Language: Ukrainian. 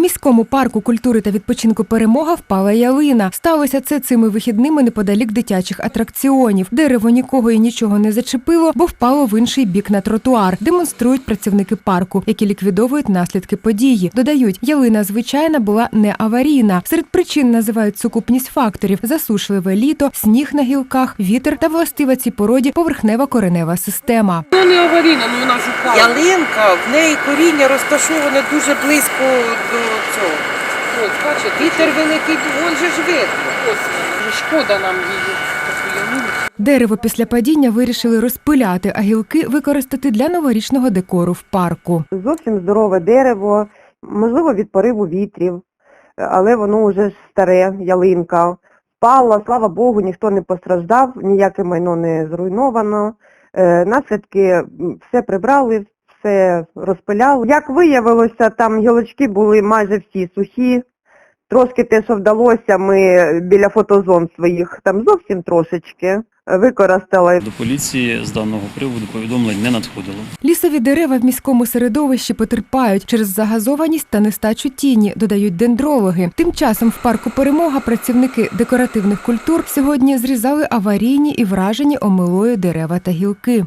міському парку культури та відпочинку перемога впала ялина. Сталося це цими вихідними неподалік дитячих атракціонів. Дерево нікого і нічого не зачепило, бо впало в інший бік на тротуар. Демонструють працівники парку, які ліквідовують наслідки події. Додають, ялина звичайна була не аварійна. Серед причин називають сукупність факторів: засушливе літо, сніг на гілках, вітер та властива цій породі поверхнева коренева система. Ну не аварійна, ну вона ж упала. Ялинка, в неї коріння розташоване дуже близько до цього. Ось, бачите, Вітер великий, вон же ж видно. ось. Шкода нам її. Дерево після падіння вирішили розпиляти, а гілки використати для новорічного декору в парку. зовсім здорове дерево, можливо, від пориву вітрів, але воно вже старе, ялинка. Впала, слава Богу, ніхто не постраждав, ніяке майно не зруйновано. Е, наслідки все прибрали, все розпиляли. Як виявилося, там гілочки були майже всі сухі. Трошки те, що вдалося, ми біля фотозон своїх, там зовсім трошечки використали. До поліції з даного приводу повідомлень не надходило. Лісові дерева в міському середовищі потерпають через загазованість та нестачу тіні, додають дендрологи. Тим часом в парку перемога працівники декоративних культур сьогодні зрізали аварійні і вражені омилою дерева та гілки.